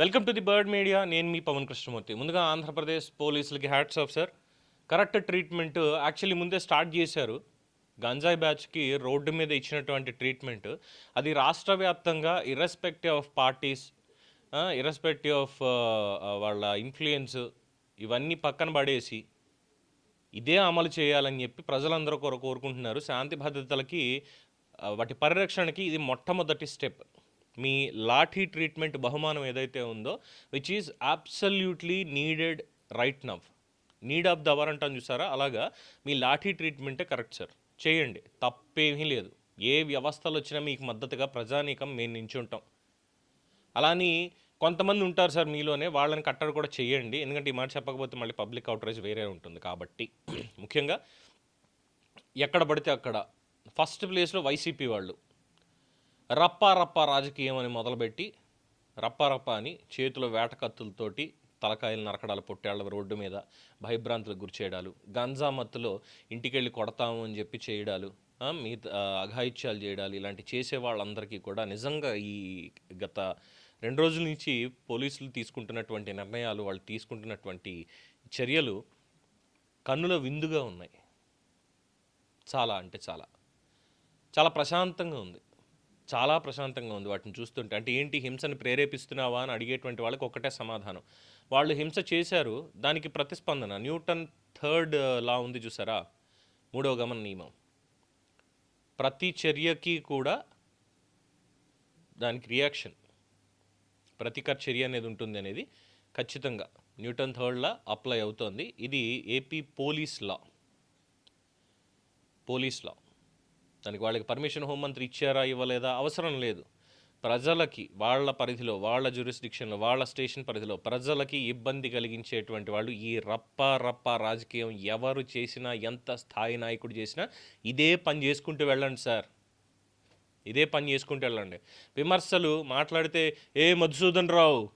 Welcome to the bird media నేను మీ పవన్ కృష్ణమూర్తి. ముందుగా ఆంధ్రప్రదేశ్ పోలీసులకి hats off sir correct treatment actually ముందే స్టార్ట్ చేశారు. గంజాయి బ్యాచ్కి రోడ్డు మీద ఇచ్చినటువంటి ట్రీట్మెంట్ అది రాష్ట్ర వ్యాప్తంగా irrespective of parties irrespective of వాళ్ళ ఇన్ఫ్లుయెన్స్ ఇవన్నీ పక్కన పడేసి ఇదే అమలు చేయాలని చెప్పి ప్రజలందరూ కోరు కోరుకుంటున్నారు. శాంతి భద్రతలకి వాటి పరిరక్షణకి ఇది మొట్టమొదటి స్టెప్ మీ లాఠీ ట్రీట్మెంట్ బహుమానం ఏదైతే ఉందో which is absolutely needed right now need of the hour అంటాను చూసారా? అలాగా మీ లాఠీ ట్రీట్మెంటే కరెక్ట్ సార్. చేయండి. తప్పేమీ లేదు. ఏ వ్యవస్థలు వచ్చినా మీకు మద్దతుగా ప్రజానీకం మేము నించుంటాం అలాని కొంతమంది ఉంటారు సార్ మీలోనే వాళ్ళని కట్టడి కూడా చేయండి. ఎందుకంటే ఈ మాట చెప్పకపోతే మళ్ళీ పబ్లిక్ అవుట్రేజ్ వేరే ఉంటుంది కాబట్టి. ముఖ్యంగా ఎక్కడ పడితే అక్కడ. ఫస్ట్ ప్లేస్లో వైసీపీ వాళ్ళు. రప్పా రప్పా రాజకీయం అని మొదలుపెట్టి రప్పారప్ప అని చేతిలో వేటకత్తులతోటి తలకాయలు నరకడాలు పొట్టేళ్ళ రోడ్డు మీద భయభ్రాంతులకు గురిచేయడాలు గంజా మత్తులో ఇంటికెళ్ళి కొడతాము అని చెప్పి చేయడాలు మీ మిగతా అఘాయిత్యాలు చేయడాలు ఇలాంటి చేసే వాళ్ళందరికీ కూడా నిజంగా ఈ గత రెండు రోజుల నుంచి పోలీసులు తీసుకుంటున్నటువంటి నిర్ణయాలు వాళ్ళు తీసుకుంటున్నటువంటి చర్యలు కన్నుల విందుగా ఉన్నాయి. చాలా అంటే చాలా. చాలా ప్రశాంతంగా ఉంది. చాలా ప్రశాంతంగా ఉంది వాటిని చూస్తుంటే. అంటే ఏంటి హింసను ప్రేరేపిస్తున్నావా అని అడిగేటువంటి వాళ్ళకి ఒకటే సమాధానం. వాళ్ళు హింస చేశారు దానికి ప్రతిస్పందన. న్యూటన్ థర్డ్ లా ఉంది చూసారా? మూడవ గమన నియమం. ప్రతి చర్యకి కూడా దానికి రియాక్షన్ ప్రతికర్ చర్య అనేది ఉంటుంది అనేది ఖచ్చితంగా. న్యూటన్ థర్డ్ లా అప్లై అవుతోంది. ఇది AP police law. Police law. దానికి వాళ్ళకి పర్మిషన్ హోంమంత్రి ఇచ్చారా ఇవ్వలేదా? అవసరం లేదు. ప్రజలకి వాళ్ళ పరిధిలో వాళ్ళ జ్యూరిస్డిక్షన్లో వాళ్ళ స్టేషన్ పరిధిలో ప్రజలకి ఇబ్బంది కలిగించేటువంటి వాళ్ళు ఈ రప్ప రప్ప రాజకీయం ఎవరు చేసినా ఎంత స్థాయి నాయకుడు చేసినా ఇదే పని చేసుకుంటూ వెళ్ళండి సార్. ఇదే పని చేసుకుంటూ వెళ్ళండి. విమర్శలు మాట్లాడితే ఏ మధుసూదన్ రావు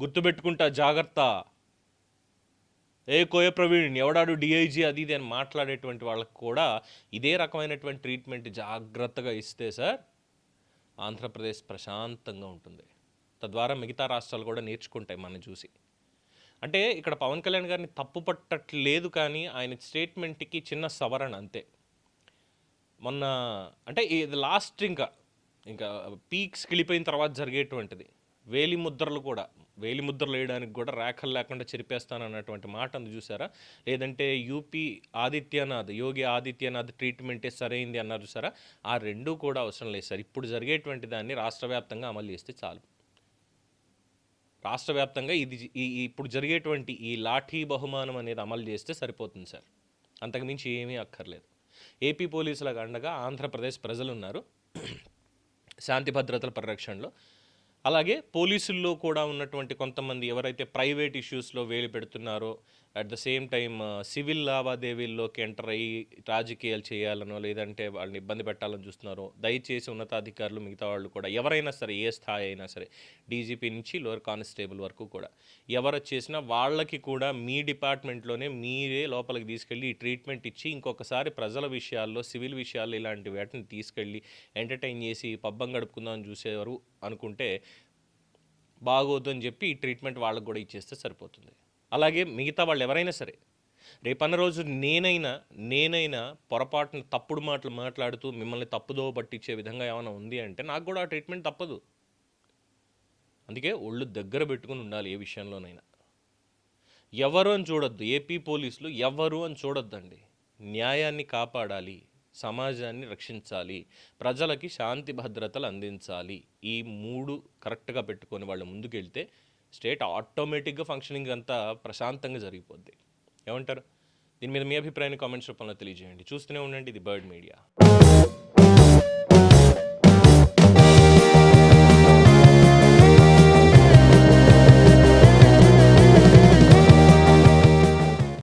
గుర్తుపెట్టుకుంటా జాగ్రత్త. ఏ కోయ ప్రవీణ్ ఎవడాడు డిఐజీ అది ఇది అని మాట్లాడేటువంటి వాళ్ళకు కూడా ఇదే రకమైనటువంటి ట్రీట్మెంట్ జాగ్రత్తగా ఇస్తే సార్ ఆంధ్రప్రదేశ్ ప్రశాంతంగా ఉంటుంది. తద్వారా మిగతా రాష్ట్రాలు కూడా నేర్చుకుంటాయి మనం చూసి. అంటే ఇక్కడ పవన్ కళ్యాణ్ గారిని తప్పు పట్టట్లేదు కానీ ఆయన స్టేట్మెంట్కి చిన్న సవరణ అంతే. మొన్న అంటే ఇది లాస్ట్ ఇంకా ఇంకా పీక్స్ వెళ్ళిపోయిన తర్వాత జరిగేటువంటిది. వేలి ముద్రలు కూడా వేలి ముద్రలు వేయడానికి కూడా రేఖలు లేకుండా చెరిపేస్తాను అన్నటువంటి మాట అందు చూసారా లేదంటే యూపీ ఆదిత్యనాథ్ యోగి ఆదిత్యనాథ్ ట్రీట్మెంటే సరైంది అన్నారు చూసారా ఆ రెండూ కూడా అవసరం లేదు సార్. ఇప్పుడు జరిగేటువంటి దాన్ని రాష్ట్ర వ్యాప్తంగా అమలు చేస్తే చాలు. రాష్ట్ర వ్యాప్తంగా ఇది ఈ ఇప్పుడు జరిగేటువంటి ఈ లాఠీ బహుమానం అనేది అమలు చేస్తే సరిపోతుంది సార్. అంతకుమించి ఏమీ అక్కర్లేదు. ఏపీ పోలీసులకు అండగా ఆంధ్రప్రదేశ్ ప్రజలు ఉన్నారు శాంతి భద్రతల పరిరక్షణలో అలాగే పోలీసుల్లో కూడా ఉన్నటువంటి కొంతమంది ఎవరైతే ప్రైవేట్ ఇష్యూస్లో వేలు పెడుతున్నారో at the same time civil లావాదేవీల్లోకి enter అయ్యి రాజకీయాలు చేయాలనో లేదంటే వాళ్ళని ఇబ్బంది పెట్టాలని చూస్తున్నారో దయచేసి ఉన్నతాధికారులు మిగతా వాళ్ళు కూడా ఎవరైనా సరే ఏ స్థాయి అయినా సరే డీజీపీ నుంచి లోయర్ కానిస్టేబుల్ వరకు కూడా ఎవరు చేసినా వాళ్ళకి కూడా మీ డిపార్ట్మెంట్లోనే మీరే లోపలికి తీసుకెళ్ళి ఈ ట్రీట్మెంట్ ఇచ్చి ఇంకొకసారి ప్రజల విషయాల్లో సివిల్ విషయాల్లో ఇలాంటి వాటిని తీసుకెళ్ళి ఎంటర్టైన్ చేసి పబ్బం గడుపుకుందామని చూసేవారు అనుకుంటే బాగోదు అని చెప్పి ఈ ట్రీట్మెంట్ వాళ్ళకు కూడా ఇచ్చేస్తే సరిపోతుంది. అలాగే మిగతా వాళ్ళు ఎవరైనా సరే రేపన్న రోజు నేనైనా నేనైనా పొరపాటున తప్పుడు మాటలు మాట్లాడుతూ మిమ్మల్ని తప్పుదో పట్టించే విధంగా ఏమైనా ఉంది అంటే నాకు కూడా ఆ ట్రీట్మెంట్ తప్పదు. అందుకే ఒళ్ళు దగ్గర పెట్టుకుని ఉండాలి ఏ విషయంలోనైనా. ఎవరు అని చూడొద్దు ఏపీ పోలీసులు ఎవరు అని చూడొద్దండి. న్యాయాన్ని కాపాడాలి సమాజాన్ని రక్షించాలి ప్రజలకి శాంతి భద్రతలు అందించాలి. ఈ మూడు కరెక్ట్గా పెట్టుకొని వాళ్ళు ముందుకెళ్తే స్టేట్ ఆటోమేటిక్గా ఫంక్షనింగ్ అంతా ప్రశాంతంగా జరిగిపోద్ది. ఏమంటారు? దీని మీద మీ అభిప్రాయాన్ని కామెంట్స్ రూపంలో తెలియజేయండి. చూస్తూనే ఉండండి ఇది బర్డ్ మీడియా.